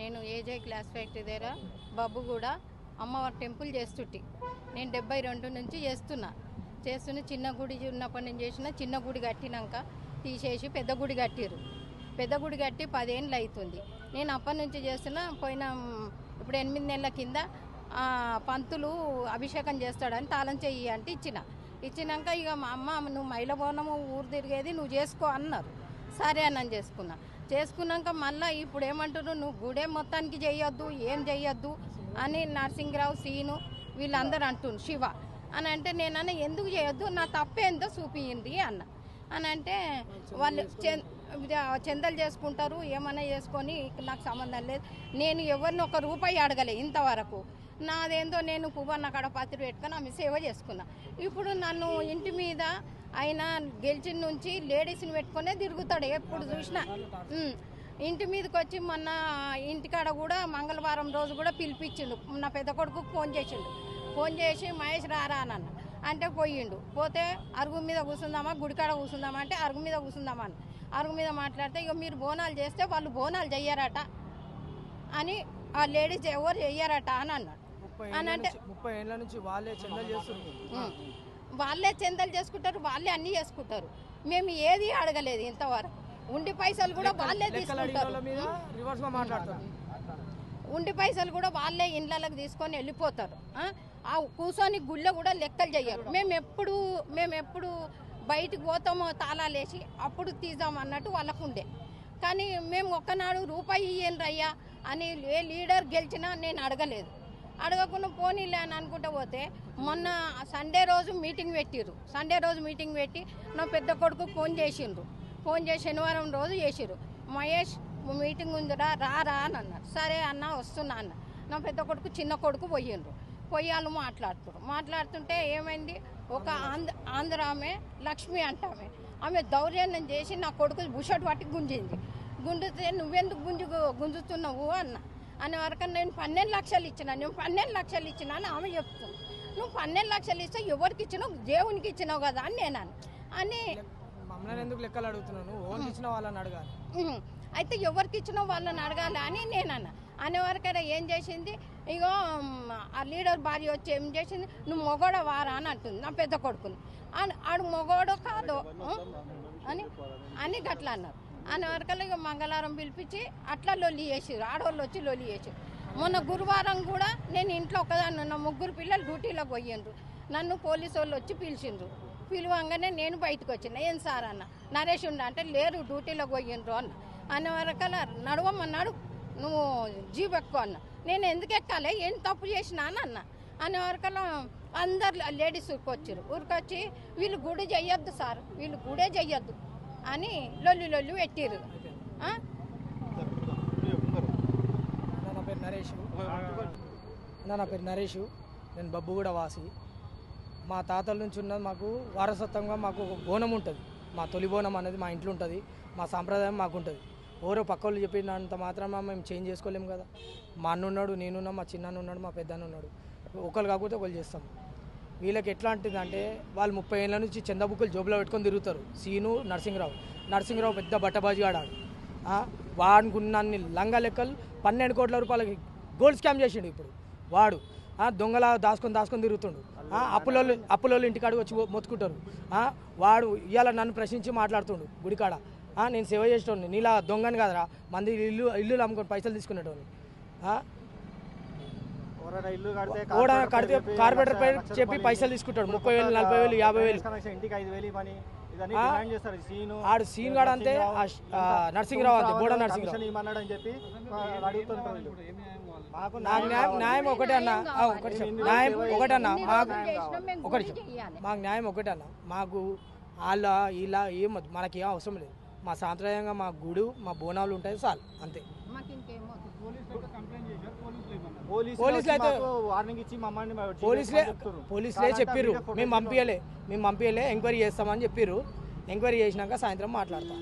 నేను ఏజే class factory దగ్గర బాబు కూడా అమ్మవారి టెంపుల్ చేస్తుంటి నేను డెబ్బై రెండు నుంచి చేస్తున్నా. చేస్తున్న చిన్న గుడి ఉన్నప్పటి నుంచి చేసిన చిన్న గుడి కట్టినాక తీసేసి పెద్ద గుడి కట్టిరు పెద్ద గుడి కట్టి పదేళ్ళు అవుతుంది నేను అప్పటి నుంచి చేస్తున్నా పోయిన ఇప్పుడు ఎనిమిది నెలల కింద పంతులు అభిషేకం చేస్తాడని తాళం చెయ్యి అంటే ఇచ్చిన. ఇచ్చినాక ఇక మా అమ్మ నువ్వు మైలబోనము ఊరు తిరిగేది నువ్వు చేసుకో అన్నారు. సరే అని చేసుకున్నా. చేసుకున్నాక మళ్ళీ ఇప్పుడు ఏమంటున్నారు నువ్వు గుడే మొత్తానికి చేయొద్దు ఏం చెయ్యొద్దు అని నరసింహరావు సీను వీళ్ళందరూ అంటుండ్రు. శివ అని అంటే నేను అన్న ఎందుకు చేయొద్దు నా తప్పేందో చూపియండి అన్న. అని అంటే వాళ్ళు చెందలు చేసుకుంటారు ఏమన్నా చేసుకొని నాకు సంబంధం లేదు. నేను ఎవరిని ఒక రూపాయి అడగలే ఇంతవరకు. నాదేందో నేను పువ్వన్న కాడ పత్రి పెట్టుకొని ఆమె సేవ చేసుకున్నా. ఇప్పుడు నన్ను ఇంటి మీద ఆయన గెలిచిన నుంచి లేడీస్ని పెట్టుకునే తిరుగుతాడు ఎప్పుడు చూసినా. ఇంటి మీదకి వచ్చి మొన్న ఇంటికాడ కూడా మంగళవారం రోజు కూడా పిలిపించిండు. నా పెద్ద కొడుకు ఫోన్ చేసిండు. ఫోన్ చేసి మహేష్ రారా అన్న అంటే పోయిండు. పోతే అరుగు మీద కూర్చుందామా గుడికాడ కూర్చుందామా అంటే అరుగు మీద కూర్చుందామా అని అరుగు మీద మాట్లాడితే ఇక మీరు బోనాలు చేస్తే వాళ్ళు బోనాలు చెయ్యారట అని ఆ లేడీస్ ఎవరు చెయ్యారట అని అన్నాడు. అని ఏళ్ళ అంటే- నుంచి ముప్పై ఏళ్ళ నుంచి వాళ్ళే చందలు చేస్తున్నారు. ఉం. వాళ్ళే చందలు చేసుకుంటారు వాళ్ళే అన్నీ చేసుకుంటారు. మేము ఏది అడగలేదు ఇంతవరకు. ఉండి పైసలు కూడా వాళ్ళే తీసుకుంటారు. ఉండి పైసలు కూడా వాళ్ళే ఇండ్లకి తీసుకొని వెళ్ళిపోతారు. ఆ? కూర్చొని గుళ్ళ కూడా లెక్కలు చెయ్యరు. మేము ఎప్పుడు మేము ఎప్పుడు బయటికి పోతామో తాళాలు వేసి అప్పుడు తీద్దాం అన్నట్టు వాళ్ళకు ఉండే. కానీ మేము ఒక్కనాడు రూపాయి ఇయ్యండి అయ్యా అని ఏ లీడర్ గెలిచినా నేను అడగలేదు. అడగకుండా పోనీలే అని అనుకుంటూ పోతే మొన్న సండే రోజు మీటింగ్ పెట్టిర్రు. సండే రోజు మీటింగ్ పెట్టి నా పెద్ద కొడుకు ఫోన్ చేసిండ్రు. ఫోన్ చేసి శనివారం రోజు చేసిర్రు. మహేష్ మీటింగ్ ఉందిరా రా అని అన్నారు. సరే అన్న వస్తున్నా అన్న. నా పెద్ద కొడుకు చిన్న కొడుకు పోయిండ్రు. పోయి వాళ్ళు మాట్లాడుతున్నారు మాట్లాడుతుంటే ఏమైంది? ఒక ఆంధ్ర ఆంధ్ర ఆమె లక్ష్మి అంటామె ఆమె. దౌర్జన్యం చేసి నా కొడుకు బుషట్ పట్టి గుంజింది. గుంజితే నువ్వెందుకు గుంజు గుంజుతున్నావు అన్న. అనే వరకు నేను పన్నెండు లక్షలు ఇచ్చిన నేను పన్నెండు లక్షలు ఇచ్చిన అని ఆమె చెప్తుంది. నువ్వు పన్నెండు లక్షలు ఇస్తే ఎవరికి ఇచ్చినావు? దేవునికి ఇచ్చినావు కదా అని నేను. అని. మమ్మల్ని ఎందుకు లెక్కలు అడుగుతున్నాను ఇచ్చిన వాళ్ళని అడగాలి. అయితే ఎవరికి ఇచ్చినా వాళ్ళని అడగాలి అని నేను అన్న. అనే వరకైనా ఏం చేసింది? ఇగో ఆ లీడర్ భార్య వచ్చి ఏం చేసింది? నువ్వు మొగోడ వారా అని అంటుంది నా పెద్ద కొడుకుని. ఆడు- మొగోడో కాదో? అని అని గట్లా అన్నారు. అనే ఇక మంగళవారం పిలిపించి అట్లా లొల్లి చేసారు ఆడవాళ్ళు వచ్చి లొల్లి చేసారు మొన్న గురువారం కూడా నేను ఇంట్లో ఒకదాన్ని ఉన్న ముగ్గురు పిల్లలు డ్యూటీలోకి పోయిండ్రు. నన్ను పోలీసు వాళ్ళు వచ్చి పిలిచిండ్రు. పిలువంగానే నేను బయటకు వచ్చిన. ఏం సార్ అన్న? నరేష్ ఉండ అంటే లేరు డ్యూటీలోకి పోయిండ్రు అన్న. అనే వరకల నడవమన్నాడు నువ్వు జీబ్ ఎక్కువ అన్న. నేను ఎందుకు ఎక్కాలి? ఏం తప్పు చేసినా అని అన్న. అనే వరకల అందరు లేడీస్ ఊరికొచ్చారు ఊరికొచ్చి వీళ్ళు గుడి చెయ్యొద్దు సార్. వీళ్ళు గుడే చెయ్యొద్దు. అని లొల్లు లొల్లు పెట్టిర్రు. నా నా పేరు నరేష్. నా నా పేరు నరేష్. నేను బబ్బు కూడా వాసి. మా తాతల నుంచి ఉన్నది మాకు వారసత్వంగా మాకు ఒక బోనం ఉంటుంది. మా తొలి బోనం అనేది మా ఇంట్లో ఉంటుంది. మా సాంప్రదాయం మాకు ఉంటుంది ఎవరో పక్క వాళ్ళు చెప్పినంత మాత్రమే మేము చేంజ్ చేసుకోలేము కదా. మా అన్న ఉన్నాడు నేనున్నా మా చిన్న ఉన్నాడు మా పెద్దన్న ఉన్నాడు. ఒకరు కాకపోతే ఒకరు చేస్తాం. వీళ్ళకి ఎట్లాంటిదంటే వాళ్ళు ముప్పై ఏళ్ళ నుంచి చందబుక్కులు జోబులో పెట్టుకొని తిరుగుతారు. సీను నరసింహరావు. నరసింహరావు పెద్ద బట్టబాజీ ఆడాడు వాడికి లంగా లెక్కలు పన్నెండు కోట్ల రూపాయలకి గోల్డ్ స్కామ్ చేసిండు ఇప్పుడు. వాడు దొంగల దాసుకొని దాచుకొని దాచుకొని తిరుగుతుండు. అప్పులోళ్ళు అప్పులోళ్ళు ఇంటికాడికి వచ్చి మొత్తుకుంటారు. వాడు ఇవాళ నన్ను ప్రశ్నించి మాట్లాడుతుండు గుడికాడ. నేను సేవ చేసేటోడిని నీలా దొంగని కదరా. మంది ఇల్లు ఇల్లు అమ్ముకొని పైసలు తీసుకునేటోడిని ఇల్లు కడితే ఓడ కార్పొరేటర్ కడితే పేరు చెప్పి పైసలు తీసుకుంటాడు. ముప్పై వేలు నలభై వేలు యాభై వేలు. ఆడు సీన్ గాడు అంతే నరసింహరావు అంతే బోడ. మాకు నాకు న్యాయం న్యాయం ఒకటే అన్న. ఆ, ఒకటి. న్యాయం ఒకటే అన్న. మాకు ఒకటి. మాకు న్యాయం ఒకటే అన్న. మాకు వాళ్ళ ఇలా ఏం మనకి ఏం అవసరం లేదు. మా సాంప్రదాయంగా మా గుడు మా బోనాలు ఉంటాయి చాలు. అంతే. పోలీసులు కాదంటే చెప్పిర్రు. మేము పంపించలే మేము పంపించలే ఎంక్వైరీ చేస్తామని చెప్పిర్రు. ఎంక్వైరీ చేసినాక సాయంత్రం మాట్లాడతాం.